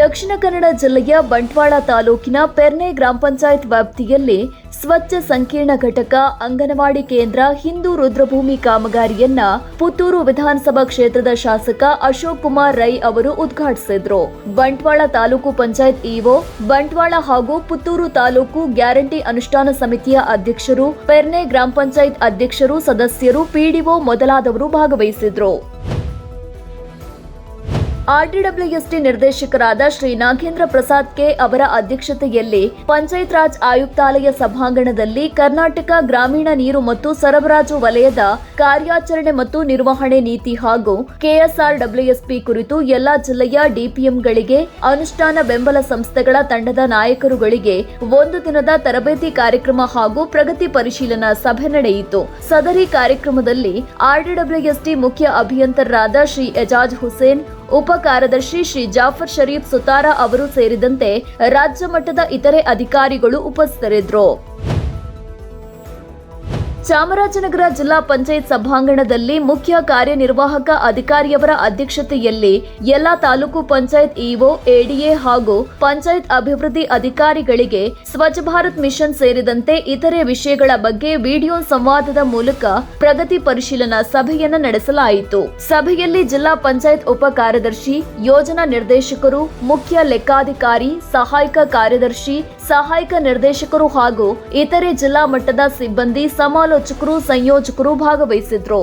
ದಕ್ಷಿಣ ಕನ್ನಡ ಜಿಲ್ಲೆಯ ಬಂಟ್ವಾಳ ತಾಲೂಕಿನ ಪೆರ್ನೆ ಗ್ರಾಮ ಪಂಚಾಯತ್ ವ್ಯಾಪ್ತಿಯಲ್ಲಿ ಸ್ವಚ್ಛ ಸಂಕೀರ್ಣ ಘಟಕ, ಅಂಗನವಾಡಿ ಕೇಂದ್ರ, ಹಿಂದೂ ರುದ್ರಭೂಮಿ ಕಾಮಗಾರಿಯನ್ನ ಪುತ್ತೂರು ವಿಧಾನಸಭಾ ಕ್ಷೇತ್ರದ ಶಾಸಕ ಅಶೋಕ್ ಕುಮಾರ್ ರೈ ಅವರು ಉದ್ಘಾಟಿಸಿದ್ರು. ಬಂಟ್ವಾಳ ತಾಲೂಕು ಪಂಚಾಯತ್ ಇಒ ಬಂಟ್ವಾಳ ಹಾಗೂ ಪುತ್ತೂರು ತಾಲೂಕು ಗ್ಯಾರಂಟಿ ಅನುಷ್ಠಾನ ಸಮಿತಿಯ ಅಧ್ಯಕ್ಷರು, ಪೆರ್ನೆ ಗ್ರಾಮ ಪಂಚಾಯತ್ ಅಧ್ಯಕ್ಷರು, ಸದಸ್ಯರು, ಪಿಡಿಒ ಮೊದಲಾದವರು ಭಾಗವಹಿಸಿದ್ರು. ಆರ್ಡಿಡಬ್ಲ್ಯೂಎಸ್ಟಿ ನಿರ್ದೇಶಕರಾದ ಶ್ರೀ ನಾಗೇಂದ್ರ ಪ್ರಸಾದ್ ಕೆ ಅವರ ಅಧ್ಯಕ್ಷತೆಯಲ್ಲಿ ಪಂಚಾಯತ್ ರಾಜ್ ಆಯುಕ್ತಾಲಯ ಸಭಾಂಗಣದಲ್ಲಿ ಕರ್ನಾಟಕ ಗ್ರಾಮೀಣ ನೀರು ಮತ್ತು ಸರಬರಾಜು ವಲಯದ ಕಾರ್ಯಾಚರಣೆ ಮತ್ತು ನಿರ್ವಹಣೆ ನೀತಿ ಹಾಗೂ ಕೆಎಸ್ಆರ್ ಡಬ್ಲ್ಯೂಎಸ್ಪಿ ಕುರಿತು ಎಲ್ಲಾ ಜಿಲ್ಲೆಯ ಡಿಪಿಎಂಗಳಿಗೆ ಅನುಷ್ಠಾನ ಬೆಂಬಲ ಸಂಸ್ಥೆಗಳ ತಂಡದ ನಾಯಕರುಗಳಿಗೆ ಒಂದು ದಿನದ ತರಬೇತಿ ಕಾರ್ಯಕ್ರಮ ಹಾಗೂ ಪ್ರಗತಿ ಪರಿಶೀಲನಾ ಸಭೆ ನಡೆಯಿತು. ಸದರಿ ಕಾರ್ಯಕ್ರಮದಲ್ಲಿ ಆರ್ಡಿಡಬ್ಲ್ಯೂಎಸ್ಟಿ ಮುಖ್ಯ ಅಭಿಯಂತರರಾದ ಶ್ರೀ ಎಜಾಜ್ ಹುಸೇನ್ ಉಪ ಕಾರ್ಯದರ್ಶಿ ಶ್ರೀ ಜಾಫರ್ ಶರೀಫ್ ಸುತಾರ ಅವರು ಸೇರಿದಂತೆ ರಾಜ್ಯ ಮಟ್ಟದ ಇತರೆ ಅಧಿಕಾರಿಗಳು ಉಪಸ್ಥಿತರಿದ್ದರು. ಚಾಮರಾಜನಗರ ಜಿಲ್ಲಾ ಪಂಚಾಯತ್ ಸಭಾಂಗಣದಲ್ಲಿ ಮುಖ್ಯ ಕಾರ್ಯನಿರ್ವಾಹಕ ಅಧಿಕಾರಿಯವರ ಅಧ್ಯಕ್ಷತೆಯಲ್ಲಿ ಎಲ್ಲಾ ತಾಲೂಕು ಪಂಚಾಯತ್ ಇಒ, ಎಡಿಎ ಹಾಗೂ ಪಂಚಾಯತ್ ಅಭಿವೃದ್ಧಿ ಅಧಿಕಾರಿಗಳಿಗೆ ಸ್ವಚ್ಛ ಭಾರತ್ ಮಿಷನ್ ಸೇರಿದಂತೆ ಇತರೆ ವಿಷಯಗಳ ಬಗ್ಗೆ ವಿಡಿಯೋ ಸಂವಾದದ ಮೂಲಕ ಪ್ರಗತಿ ಪರಿಶೀಲನಾ ಸಭೆಯನ್ನು ನಡೆಸಲಾಯಿತು. ಸಭೆಯಲ್ಲಿ ಜಿಲ್ಲಾ ಪಂಚಾಯತ್ ಉಪ ಕಾರ್ಯದರ್ಶಿ, ಯೋಜನಾ ನಿರ್ದೇಶಕರು, ಮುಖ್ಯ ಲೆಕ್ಕಾಧಿಕಾರಿ, ಸಹಾಯಕ ಕಾರ್ಯದರ್ಶಿ, ಸಹಾಯಕ ನಿರ್ದೇಶಕರು ಹಾಗೂ ಇತರೆ ಜಿಲ್ಲಾ ಮಟ್ಟದ ಸಿಬ್ಬಂದಿ ಸಮಾಲೋಚಕರು ಸಂಯೋಜಕರು ಭಾಗವಹಿಸಿದ್ರು.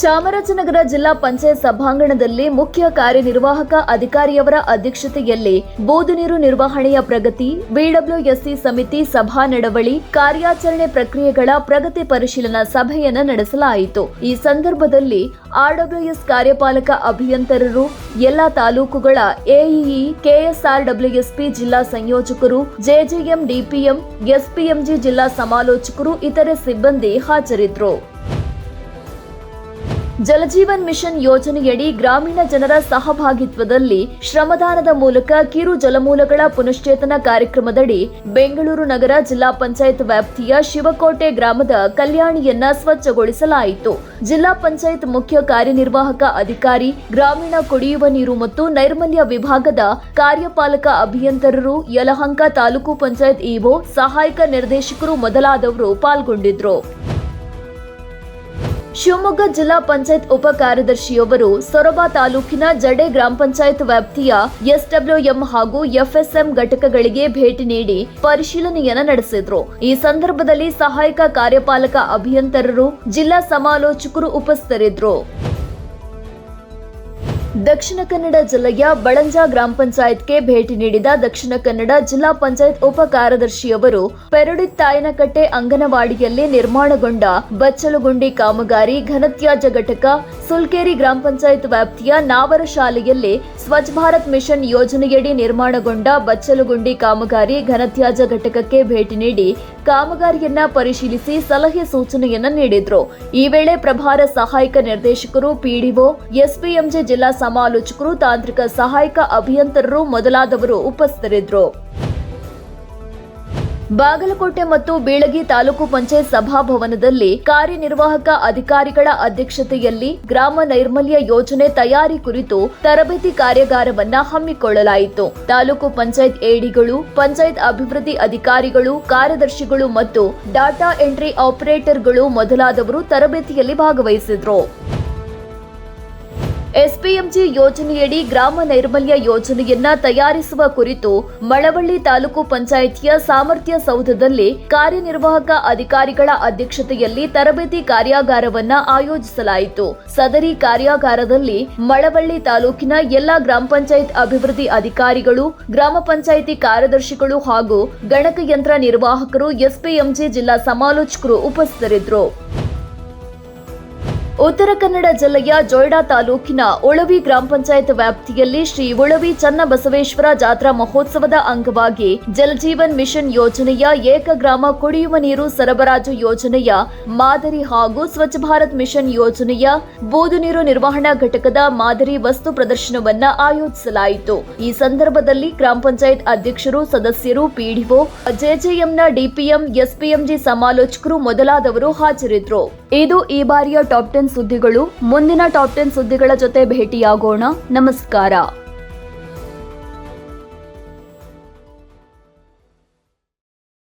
ಚಾಮರಾಜನಗರ ಜಿಲ್ಲಾ ಪಂಚಾಯತ್ ಸಭಾಂಗಣದಲ್ಲಿ ಮುಖ್ಯ ಕಾರ್ಯನಿರ್ವಾಹಕ ಅಧಿಕಾರಿಯವರ ಅಧ್ಯಕ್ಷತೆಯಲ್ಲಿ ಬೋದು ನೀರು ನಿರ್ವಹಣೆಯ ಪ್ರಗತಿ, ಬಿಡಬ್ಲ್ಯೂಎಸ್ಸಿ ಸಮಿತಿ ಸಭಾ ನಡವಳಿ, ಕಾರ್ಯಾಚರಣೆ ಪ್ರಕ್ರಿಯೆಗಳ ಪ್ರಗತಿ ಪರಿಶೀಲನಾ ಸಭೆಯನ್ನು ನಡೆಸಲಾಯಿತು. ಈ ಸಂದರ್ಭದಲ್ಲಿ ಆರ್ಡಬ್ಲ್ಯೂಎಸ್ ಕಾರ್ಯಪಾಲಕ ಅಭಿಯಂತರರು, ಎಲ್ಲಾ ತಾಲೂಕುಗಳ ಎಇಇ ಕೆಎಸ್ಆರ್ ಡಬ್ಲ್ಯೂಎಸ್ಪಿ ಜಿಲ್ಲಾ ಸಂಯೋಜಕರು, ಜೆಜೆಎಂ ಡಿಪಿಎಂ, ಎಸ್ಪಿಎಂಜಿ ಜಿಲ್ಲಾ ಸಮಾಲೋಚಕರು, ಇತರೆ ಸಿಬ್ಬಂದಿ ಹಾಜರಿದ್ದರು. ಜಲಜೀವನ್ ಮಿಷನ್ ಯೋಜನೆಯಡಿ ಗ್ರಾಮೀಣ ಜನರ ಸಹಭಾಗಿತ್ವದಲ್ಲಿ ಶ್ರಮದಾನದ ಮೂಲಕ ಕಿರು ಜಲಮೂಲಗಳ ಪುನಶ್ಚೇತನ ಕಾರ್ಯಕ್ರಮದಡಿ ಬೆಂಗಳೂರು ನಗರ ಜಿಲ್ಲಾ ಪಂಚಾಯತ್ ವ್ಯಾಪ್ತಿಯ ಶಿವಕೋಟೆ ಗ್ರಾಮದ ಕಲ್ಯಾಣಿಯನ್ನ ಸ್ವಚ್ಛಗೊಳಿಸಲಾಯಿತು. ಜಿಲ್ಲಾ ಪಂಚಾಯತ್ ಮುಖ್ಯ ಕಾರ್ಯನಿರ್ವಾಹಕ ಅಧಿಕಾರಿ, ಗ್ರಾಮೀಣ ಕುಡಿಯುವ ನೀರು ಮತ್ತು ನೈರ್ಮಲ್ಯ ವಿಭಾಗದ ಕಾರ್ಯಪಾಲಕ ಅಭಿಯಂತರರು, ಯಲಹಂಕ ತಾಲೂಕು ಪಂಚಾಯತ್ ಇಒ, ಸಹಾಯಕ ನಿರ್ದೇಶಕರು ಮೊದಲಾದವರು ಪಾಲ್ಗೊಂಡಿದ್ರು. ಶಿವಮೊಗ್ಗ ಜಿಲ್ಲಾ ಪಂಚಾಯತ್ ಉಪ ಕಾರ್ಯದರ್ಶಿಯೊಬ್ಬರು ಸೊರಬ ತಾಲೂಕಿನ ಜಡೆ ಗ್ರಾಮ ಪಂಚಾಯತ್ ವ್ಯಾಪ್ತಿಯ ಎಸ್ಡಬ್ಲ್ಯೂಎಂ ಹಾಗೂ ಎಫ್ಎಸ್ಎಂ ಘಟಕಗಳಿಗೆ ಭೇಟಿ ನೀಡಿ ಪರಿಶೀಲನೆಯನ್ನು ನಡೆಸಿದ್ರು. ಈ ಸಂದರ್ಭದಲ್ಲಿ ಸಹಾಯಕ ಕಾರ್ಯಪಾಲಕ ಅಭಿಯಂತರರು, ಜಿಲ್ಲಾ ಸಮಾಲೋಚಕರು ಉಪಸ್ಥಿತರಿದ್ದರು ದಕ್ಷಿಣ ಕನ್ನಡ ಜಿಲ್ಲೆಯ ಬಳಂಜ ಗ್ರಾಮ ಪಂಚಾಯತ್ಗೆ ಭೇಟಿ ನೀಡಿದ ದಕ್ಷಿಣ ಕನ್ನಡ ಜಿಲ್ಲಾ ಪಂಚಾಯತ್ ಉಪ ಕಾರ್ಯದರ್ಶಿಯವರು ಪೆರಡಿತ್ತಾಯನಕಟ್ಟೆ ಅಂಗನವಾಡಿಯಲ್ಲಿ ನಿರ್ಮಾಣಗೊಂಡ ಬಚ್ಚಲುಗುಂಡಿ ಕಾಮಗಾರಿ ಘನತ್ಯಾಜ್ಯ ಘಟಕ ಸುಲ್ಕೇರಿ ಗ್ರಾಮ ಪಂಚಾಯತ್ ವ್ಯಾಪ್ತಿಯ ನಾವರ ಶಾಲೆಯಲ್ಲಿ ಸ್ವಚ್ಛ ಭಾರತ್ ಮಿಷನ್ ಯೋಜನೆಯಡಿ ನಿರ್ಮಾಣಗೊಂಡ ಬಚ್ಚಲುಗುಂಡಿ ಕಾಮಗಾರಿ ಘನತ್ಯಾಜ್ಯ ಘಟಕಕ್ಕೆ ಭೇಟಿ ನೀಡಿ ಕಾಮಗಾರಿಯನ್ನ ಪರಿಶೀಲಿಸಿ ಸಲಹೆ ಸೂಚನೆಯನ್ನ ನೀಡಿದ್ರು. ಈ ವೇಳೆ ಪ್ರಭಾರ ಸಹಾಯಕ ನಿರ್ದೇಶಕರು ಪಿಡಿಒ ಎಸ್ಪಿಎಂಜೆ ಜಿಲ್ಲಾ ಸಮಾಲೋಚಕರು, ತಾಂತ್ರಿಕ ಸಹಾಯಕ ಅಭಿಯಂತರರು ಮೊದಲಾದವರು ಉಪಸ್ಥಿತರಿದ್ದರು. ಬಾಗಲಕೋಟೆ ಮತ್ತು ಬೀಳಗಿ ತಾಲೂಕು ಪಂಚಾಯತ್ ಸಭಾಭವನದಲ್ಲಿ ಕಾರ್ಯನಿರ್ವಾಹಕ ಅಧಿಕಾರಿಗಳ ಅಧ್ಯಕ್ಷತೆಯಲ್ಲಿ ಗ್ರಾಮ ನೈರ್ಮಲ್ಯ ಯೋಜನೆ ತಯಾರಿ ಕುರಿತು ತರಬೇತಿ ಕಾರ್ಯಾಗಾರವನ್ನ ಹಮ್ಮಿಕೊಳ್ಳಲಾಯಿತು. ತಾಲೂಕು ಪಂಚಾಯತ್ ಎಡಿಗಳು, ಪಂಚಾಯತ್ ಅಭಿವೃದ್ಧಿ ಅಧಿಕಾರಿಗಳು, ಕಾರ್ಯದರ್ಶಿಗಳು ಮತ್ತು ಡಾಟಾ ಎಂಟ್ರಿ ಆಪರೇಟರ್ಗಳು ಮೊದಲಾದವರು ತರಬೇತಿಯಲ್ಲಿ ಭಾಗವಹಿಸಿದ್ರು. ಎಸ್ಪಿಎಂಜಿ ಯೋಜನೆಯಡಿ ಗ್ರಾಮ ನೈರ್ಮಲ್ಯ ಯೋಜನೆಯನ್ನ ತಯಾರಿಸುವ ಕುರಿತು ಮಳವಳ್ಳಿ ತಾಲೂಕು ಪಂಚಾಯಿತಿಯ ಸಾಮರ್ಥ್ಯ ಸೌಧದಲ್ಲಿ ಕಾರ್ಯನಿರ್ವಾಹಕ ಅಧಿಕಾರಿಗಳ ಅಧ್ಯಕ್ಷತೆಯಲ್ಲಿ ತರಬೇತಿ ಕಾರ್ಯಾಗಾರವನ್ನ ಆಯೋಜಿಸಲಾಯಿತು. ಸದರಿ ಕಾರ್ಯಾಗಾರದಲ್ಲಿ ಮಳವಳ್ಳಿ ತಾಲೂಕಿನ ಎಲ್ಲಾ ಗ್ರಾಮ ಪಂಚಾಯತ್ ಅಭಿವೃದ್ಧಿ ಅಧಿಕಾರಿಗಳು, ಗ್ರಾಮ ಪಂಚಾಯಿತಿ ಕಾರ್ಯದರ್ಶಿಗಳು ಹಾಗೂ ಗಣಕಯಂತ್ರ ನಿರ್ವಾಹಕರು, ಎಸ್ಪಿಎಂಜಿ ಜಿಲ್ಲಾ ಸಮಾಲೋಚಕರು ಉಪಸ್ಥಿತರಿದ್ದರು. ಉತ್ತರ ಕನ್ನಡ ಜಿಲ್ಲೆಯ ಜೊಯ್ಡಾ ತಾಲೂಕಿನ ಉಳವಿ ಗ್ರಾಮ ಪಂಚಾಯತ್ ವ್ಯಾಪ್ತಿಯಲ್ಲಿ ಶ್ರೀ ಉಳವಿ ಚನ್ನಬಸವೇಶ್ವರ ಜಾತ್ರಾ ಮಹೋತ್ಸವದ ಅಂಗವಾಗಿ ಜಲಜೀವನ್ ಮಿಷನ್ ಯೋಜನೆಯ ಏಕಗ್ರಾಮ ಕುಡಿಯುವ ನೀರು ಸರಬರಾಜು ಯೋಜನೆಯ ಮಾದರಿ ಹಾಗೂ ಸ್ವಚ್ಛ ಭಾರತ್ ಮಿಷನ್ ಯೋಜನೆಯ ಬೂದು ನೀರು ನಿರ್ವಹಣಾ ಘಟಕದ ಮಾದರಿ ವಸ್ತು ಪ್ರದರ್ಶನವನ್ನ ಆಯೋಜಿಸಲಾಯಿತು. ಈ ಸಂದರ್ಭದಲ್ಲಿ ಗ್ರಾಮ ಪಂಚಾಯತ್ ಅಧ್ಯಕ್ಷರು, ಸದಸ್ಯರು ಪಿಡಿಒ ಜೆಜೆಎಂನ ಡಿಪಿಎಂ ಎಸ್ಪಿಎಂಜಿ ಸಮಾಲೋಚಕರು ಮೊದಲಾದವರು ಹಾಜರಿದ್ದರು. ಇದು ಈ ಬಾರಿಯ ಟಾಪ್ ಸುದ್ದಿಗಳು ಮುಂದಿನ ಟಾಪ್ ಟೆನ್ ಸುದ್ದಿಗಳ ಜೊತೆ ಭೇಟಿಯಾಗೋಣ. ನಮಸ್ಕಾರ.